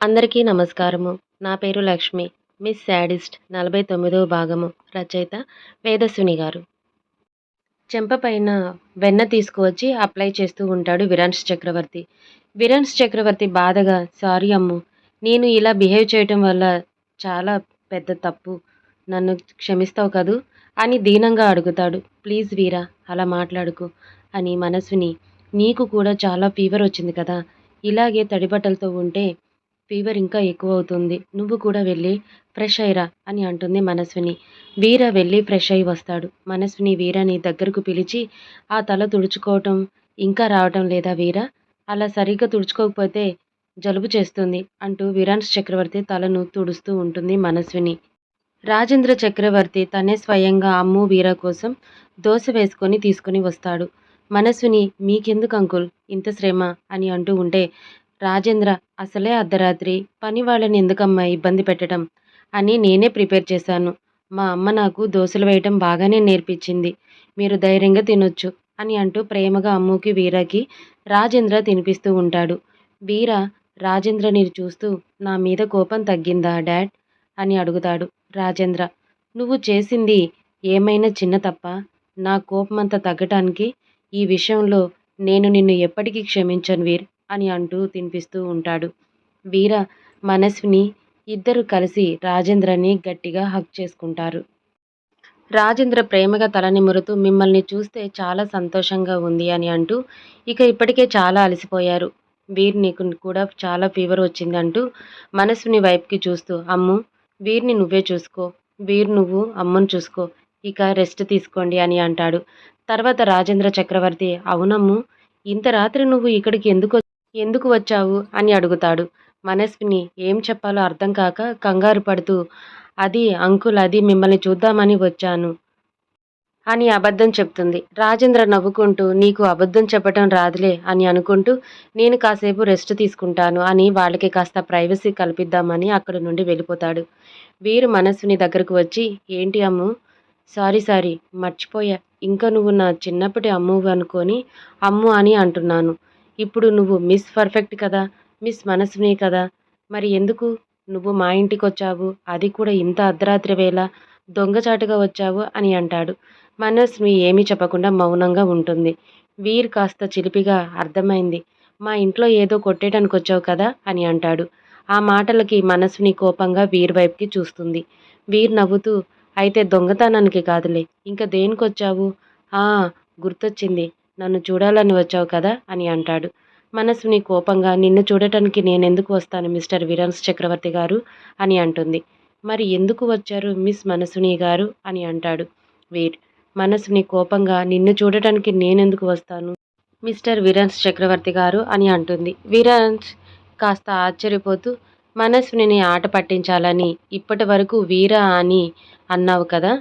అందరికీ నమస్కారము. నా పేరు లక్ష్మి. మిస్ శాడిస్ట్ నలభై తొమ్మిదవ భాగము. రచయిత వేదస్విని గారు. చెంప పైన వెన్న తీసుకువచ్చి అప్లై చేస్తూ ఉంటాడు విరాన్స్ చక్రవర్తి. విరాన్స్ చక్రవర్తి బాధగా సారీ అమ్ము నేను ఇలా బిహేవ్ చేయటం వల్ల చాలా పెద్ద తప్పు. నన్ను క్షమిస్తావు కదూ అని దీనంగా అడుగుతాడు. ప్లీజ్ వీరా అలా మాట్లాడుకు అని మనసుని. నీకు కూడా చాలా ఫీవర్ వచ్చింది కదా. ఇలాగే తడిబట్టలతో ఉంటే ఫీవర్ ఇంకా ఎక్కువ అవుతుంది నువ్వు కూడా వెళ్ళి ఫ్రెష్ అయ్యిరా అని అంటుంది మనస్విని. వీర వెళ్ళి ఫ్రెష్ అయి వస్తాడు. మనస్విని వీరని దగ్గరకు పిలిచి ఆ తల తుడుచుకోవటం ఇంకా రావటం లేదా వీర? అలా సరిగ్గా తుడుచుకోకపోతే జలుబు చేస్తుంది అంటూ విరాన్స్ చక్రవర్తి తలను తుడుస్తూ ఉంటుంది మనస్విని. రాజేంద్ర చక్రవర్తి తనే స్వయంగా అమ్ము వీర కోసం దోశ వేసుకొని తీసుకొని వస్తాడు. మనస్విని మీకెందుకు అంకుల్? ఇంత శ్రమ? అని అంటూ ఉంటే రాజేంద్ర అసలే అర్ధరాత్రి. పని వాళ్ళని ఎందుకమ్మా ఇబ్బంది పెట్టడం? అని నేనే ప్రిపేర్ చేశాను. మా అమ్మ నాకు దోశలు వేయటం బాగానే నేర్పించింది. మీరు ధైర్యంగా తినొచ్చు అని అంటూ ప్రేమగా అమ్ముకి వీరకి రాజేంద్ర తినిపిస్తూ ఉంటాడు. వీర రాజేంద్రని చూస్తూ నా మీద కోపం తగ్గిందా డాడ్? అని అడుగుతాడు రాజేంద్ర. నువ్వు చేసింది ఏమైనా చిన్న తప్ప? నా కోపమంతా తగ్గటానికి ఈ విషయంలో నేను నిన్ను ఎప్పటికీ క్షమించను వీర్. అని అంటూ తినిపిస్తూ ఉంటాడు. వీర మనస్విని ఇద్దరు కలిసి రాజేంద్రని గట్టిగా హక్ చేసుకుంటారు. రాజేంద్ర ప్రేమగా తలనిమురుతూ మిమ్మల్ని చూస్తే చాలా సంతోషంగా ఉంది అని అంటూ ఇక ఇప్పటికే చాలా అలసిపోయారు. వీర్ నీకు కూడా చాలా ఫీవర్ వచ్చింది అంటూ మనస్విని వైపుకి చూస్తూ అమ్ము వీర్ని నువ్వే చూసుకో. వీర్ నువ్వు అమ్మను చూసుకో. ఇక రెస్ట్ తీసుకోండి అని అంటాడు. తర్వాత రాజేంద్ర చక్రవర్తి అవునమ్ము ఇంత రాత్రి నువ్వు ఇక్కడికి ఎందుకు ఎందుకు వచ్చావు? అని అడుగుతాడు. మనస్విని ఏం చెప్పాలో అర్థం కాక కంగారు పడుతూ అది అంకుల్ అది మిమ్మల్ని చూద్దామని వచ్చాను అని అబద్ధం చెప్తుంది. రాజేంద్ర నవ్వుకుంటూ నీకు అబద్ధం చెప్పటం రాదులే అని అనుకుంటూ నేను కాసేపు రెస్ట్ తీసుకుంటాను అని వాళ్ళకి కాస్త ప్రైవసీ కల్పిద్దామని అక్కడి నుండి వెళ్ళిపోతాడు. వీరు మనస్సుని దగ్గరకు వచ్చి ఏంటి అమ్ము? సారీ సారీ మర్చిపోయా. ఇంకా నువ్వు నా చిన్నప్పటి అమ్ము అనుకొని అమ్ము అని అంటున్నాను. ఇప్పుడు నువ్వు మిస్ పర్ఫెక్ట్ కదా మిస్ మనసునే కదా. మరి ఎందుకు? నువ్వు మా ఇంటికి వచ్చావు అది కూడా ఇంత అర్ధరాత్రి వేళ దొంగచాటుగా వచ్చావు అని అంటాడు. మనస్మి ఏమీ చెప్పకుండా మౌనంగా ఉంటుంది. వీర్ కాస్త చిలిపిగా అర్థమైంది. మా ఇంట్లో ఏదో కొట్టేయడానికి వచ్చావు కదా అని అంటాడు. ఆ మాటలకి మనస్విని కోపంగా వీర్ వైపుకి చూస్తుంది. వీర్ నవ్వుతూ అయితే దొంగతనానికి కాదులే ఇంకా దేనికి వచ్చావు ఆ గుర్తొచ్చింది. నన్ను చూడాలని వచ్చావు కదా అని అంటాడు. మనసుని కోపంగా నిన్ను చూడటానికి నేనెందుకు వస్తాను మిస్టర్ విరాన్స్ చక్రవర్తి గారు? అని అంటుంది. మరి ఎందుకు వచ్చారు మిస్ మనసుని గారు? అని అంటాడు. వీర్ మనసుని కోపంగా నిన్ను చూడటానికి నేనెందుకు వస్తాను మిస్టర్ విరాన్స్ చక్రవర్తి గారు? అని అంటుంది. విరాన్స్ కాస్త ఆశ్చర్యపోతూ మనస్విని ఆట పట్టించాలని ఇప్పటి వరకు వీరా అని అన్నావు కదా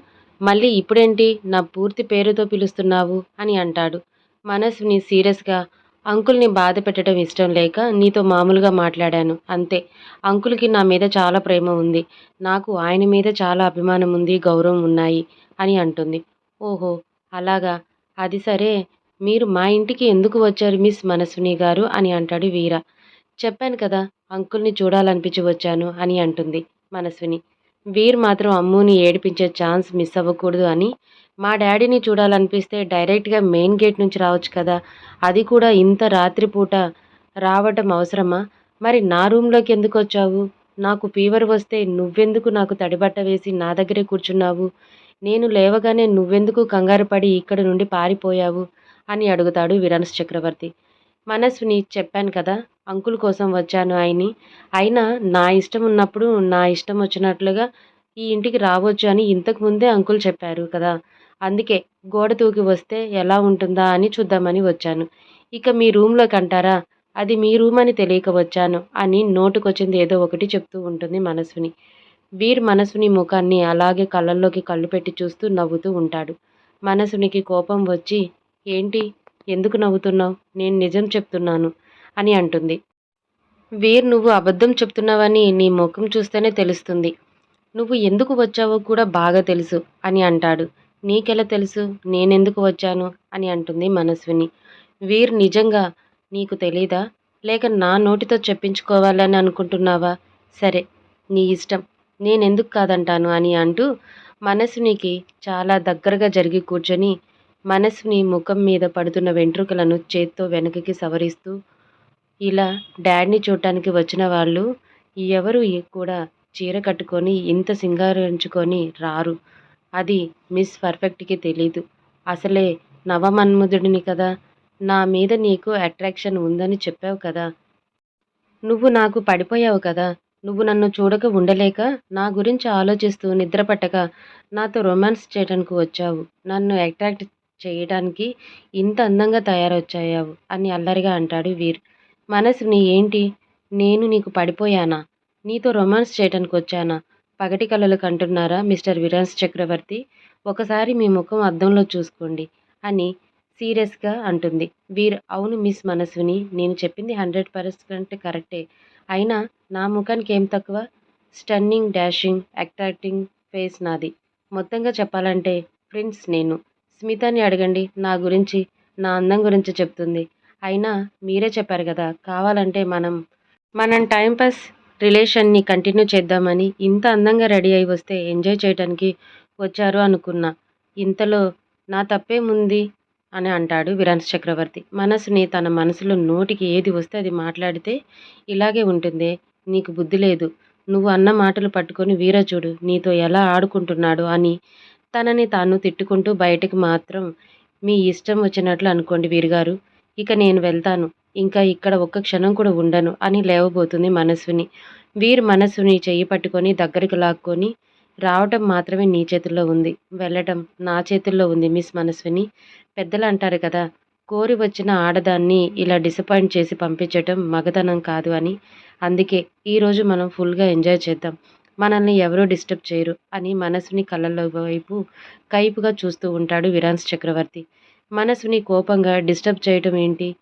మళ్ళీ ఇప్పుడేంటి నా పూర్తి పేరుతో పిలుస్తున్నావు? అని అంటాడు. మనస్విని సీరియస్గా అంకుల్ని బాధ పెట్టడం ఇష్టం లేక నీతో మామూలుగా మాట్లాడాను. అంతే. అంకుల్కి నా మీద చాలా ప్రేమ ఉంది. నాకు ఆయన మీద చాలా అభిమానం ఉంది గౌరవం ఉన్నాయి అని అంటుంది. ఓహో! అలాగా? అది సరే. మీరు మా ఇంటికి ఎందుకు వచ్చారు మిస్ మనస్విని గారు? అని అంటాడు వీర. చెప్పాను కదా అంకుల్ని చూడాలనిపించి వచ్చాను అని అంటుంది మనస్విని వీర్ మాత్రం అమ్ముని ఏడిపించే ఛాన్స్ మిస్ అవ్వకూడదు అని మా డాడీని చూడాలనిపిస్తే డైరెక్ట్గా మెయిన్ గేట్ నుంచి రావచ్చు కదా. అది కూడా ఇంత రాత్రిపూట రావటం అవసరమా? మరి నా రూమ్లోకి ఎందుకు వచ్చావు? నాకు ఫీవర్ వస్తే నువ్వెందుకు నాకు తడిబట్ట వేసి నా దగ్గరే కూర్చున్నావు? నేను లేవగానే నువ్వెందుకు కంగారు పడి ఇక్కడ నుండి పారిపోయావు? అని అడుగుతాడు విరాన్స్ చక్రవర్తి. మనస్విని చెప్పాను కదా అంకుల్ కోసం వచ్చాను ఆయన్ని. అయినా నా ఇష్టం ఉన్నప్పుడు నా ఇష్టం వచ్చినట్లుగా ఈ ఇంటికి రావచ్చు అని ఇంతకు ముందే అంకుల్ చెప్పారు కదా. అందుకే గోడ తూకి వస్తే ఎలా ఉంటుందా అని చూద్దామని వచ్చాను. ఇక మీ రూమ్లోకి అంటారా? అది మీ రూమ్ అని తెలియక వచ్చాను అని నోటుకొచ్చింది ఏదో ఒకటి చెప్తూ ఉంటుంది మనసుని. వీర్ మనసుని ముఖాన్ని అలాగే కళ్ళల్లోకి కళ్ళు పెట్టి చూస్తూ నవ్వుతూ ఉంటాడు. మనసునికి కోపం వచ్చి ఏంటి? ఎందుకు నవ్వుతున్నావు? నేను నిజం చెప్తున్నాను అని అంటుంది. వీర్ నువ్వు అబద్ధం చెప్తున్నావని నీ ముఖం చూస్తేనే తెలుస్తుంది. నువ్వు ఎందుకు వచ్చావో కూడా బాగా తెలుసు అని అంటాడు. నీకెలా తెలుసు? నేనెందుకు వచ్చాను? అని అంటుంది మనస్విని. వీర్ నిజంగా నీకు తెలీదా? లేక నా నోటితో చెప్పించుకోవాలని అనుకుంటున్నావా? సరే నీ ఇష్టం. నేనెందుకు కాదంటాను? అని అంటూ మనసునికి చాలా దగ్గరగా జరిగి కూర్చొని మనసుని ముఖం మీద పడుతున్న వెంట్రుకలను చేత్తో వెనకకి సవరిస్తూ ఇలా డాడీని చూడటానికి వచ్చిన వాళ్ళు ఎవరు కూడా చీర కట్టుకొని ఇంత సింగారించుకొని రారు. అది మిస్ పర్ఫెక్ట్కి తెలీదు. అసలే నవమన్ముదుడిని కదా? నా మీద నీకు అట్రాక్షన్ ఉందని చెప్పావు కదా? నువ్వు నాకు పడిపోయావు కదా? నువ్వు నన్ను చూడక ఉండలేక నా గురించి ఆలోచిస్తూ నిద్రపట్టక నాతో రొమాన్స్ చేయడానికి వచ్చావు. నన్ను అట్రాక్ట్ చేయడానికి ఇంత అందంగా తయారొచ్చాయావు అని అల్లరిగా అంటాడు వీర్. మనసుని ఏంటి? నేను నీకు పడిపోయానా? నీతో రొమాన్స్ చేయడానికి వచ్చానా? పగటి కళలు కంటున్నారా మిస్టర్ విరాన్స్ చక్రవర్తి? ఒకసారి మీ ముఖం అద్దంలో చూసుకోండి అని సీరియస్గా అంటుంది. వీర్ అవును మిస్ మనస్విని నేను చెప్పింది హండ్రెడ్ పర్సెంట్ కరెక్టే. అయినా నా ముఖానికి ఏం తక్కువ? స్టన్నింగ్ డాషింగ్ అట్రాక్టింగ్ ఫేస్ నాది. మొత్తంగా చెప్పాలంటే ఫ్రెండ్స్ నేను. స్మితని అడగండి నా గురించి నా అందం గురించి చెప్తుంది. అయినా మీరే చెప్పారు కదా కావాలంటే మనం మనం టైంపాస్ రిలేషన్ని కంటిన్యూ చేద్దామని ఇంత అందంగా రెడీ అయి వస్తే ఎంజాయ్ చేయడానికి వచ్చారు అనుకున్నా. ఇంతలో నా తప్పేముంది? అని అంటాడు విరాన్స్ చక్రవర్తి. మనసుని తన మనసులో నోటికి ఏది వస్తే అది మాట్లాడితే ఇలాగే ఉంటుంది. నీకు బుద్ధి లేదు. నువ్వు అన్న మాటలు పట్టుకొని వీరచూడు నీతో ఎలా ఆడుకుంటున్నాడు అని తనని తాను తిట్టుకుంటూ బయటకు మాత్రం మీ ఇష్టం వచ్చినట్లు అనుకోండి వీరుగారు. ఇక నేను వెళ్తాను. ఇంకా ఇక్కడ ఒక్క క్షణం కూడా ఉండను అని లేవబోతుంది మనస్సుని వీరు మనస్సుని చెయ్యి పట్టుకొని దగ్గరికి లాక్కొని రావటం మాత్రమే నీ చేతుల్లో ఉంది. వెళ్ళటం నా చేతుల్లో ఉంది మిస్ మనస్విని. పెద్దలు అంటారు కదా కోరి వచ్చిన ఆడదాన్ని ఇలా డిసప్పాయింట్ చేసి పంపించటం మగతనం కాదు అని. అందుకే ఈరోజు మనం ఫుల్గా ఎంజాయ్ చేద్దాం. మనల్ని ఎవరూ డిస్టర్బ్ చేయరు అని మనసుని కళ్ళల్లో వైపు కైపుగా చూస్తూ ఉంటాడు విరాన్స్ చక్రవర్తి. మనసుని కోపంగా డిస్టర్బ్ చేయటం ఏంటి?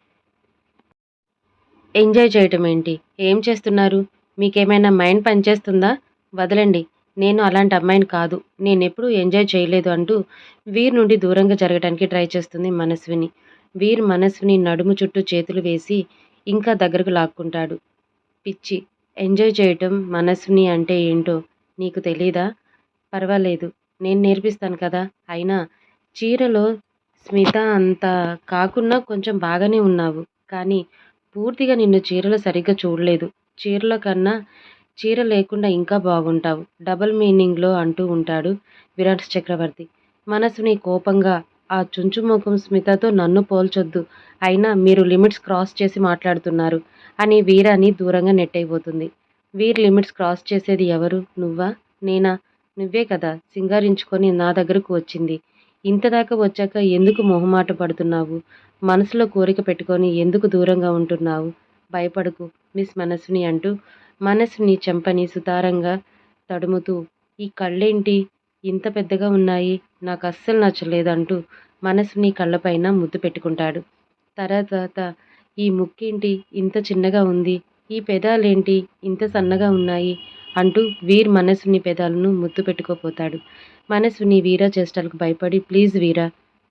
ఎంజాయ్ చేయటం ఏంటి? ఏం చేస్తున్నారు? మీకేమైనా మైండ్ పనిచేస్తుందా? వదలండి. నేను అలాంటి అమ్మాయిని కాదు. నేను ఎప్పుడూ ఎంజాయ్ చేయలేదు అంటూ వీర్ నుండి దూరంగా జరగడానికి ట్రై చేస్తుంది మనస్విని. వీర్ మనస్విని నడుము చుట్టూ చేతులు వేసి ఇంకా దగ్గరకు లాక్కుంటాడు. పిచ్చి ఎంజాయ్ చేయటం మనస్విని అంటే ఏంటో నీకు తెలీదా? పర్వాలేదు. నేను నేర్పిస్తాను కదా. అయినా చీరలో స్మిత అంత కాకున్నా కొంచెం బాగానే ఉన్నావు. కానీ పూర్తిగా నిన్ను చీరలో సరిగ్గా చూడలేదు. చీరల కన్నా చీర లేకుండా ఇంకా బాగుంటావు. డబల్ మీనింగ్లో అంటూ ఉంటాడు విరాట్ చక్రవర్తి. మనసుని కోపంగా ఆ చుంచుముఖం స్మితతో నన్ను పోల్చొద్దు. అయినా మీరు లిమిట్స్ క్రాస్ చేసి మాట్లాడుతున్నారు అని వీరాని దూరంగా నెట్టయిపోతుంది వీర్ లిమిట్స్ క్రాస్ చేసేది ఎవరు? నువ్వా? నేనా? నువ్వే కదా సింగారించుకొని నా దగ్గరకు వచ్చింది. ఇంతదాకా వచ్చాక ఎందుకు మొహమాట పడుతున్నావు? మనసులో కోరిక పెట్టుకొని ఎందుకు దూరంగా ఉంటున్నావు? భయపడకు మిస్ మనసుని అంటూ మనసుని చెంపని సుతారంగా తడుముతూ ఈ కళ్ళేంటి? ఇంత పెద్దగా ఉన్నాయి నాకు అస్సలు నచ్చలేదంటూ మనసుని కళ్ళపైన ముద్దు పెట్టుకుంటాడు. తర్వాత ఈ ముక్కేంటి? ఇంత చిన్నగా ఉంది. ఈ పెదాలేంటి? ఇంత సన్నగా ఉన్నాయి అంటూ వీర్ మనసుని పెదాలను ముద్దు పెట్టుకోపోతాడు. మనసుని వీర చేష్టలకు భయపడి ప్లీజ్ వీరా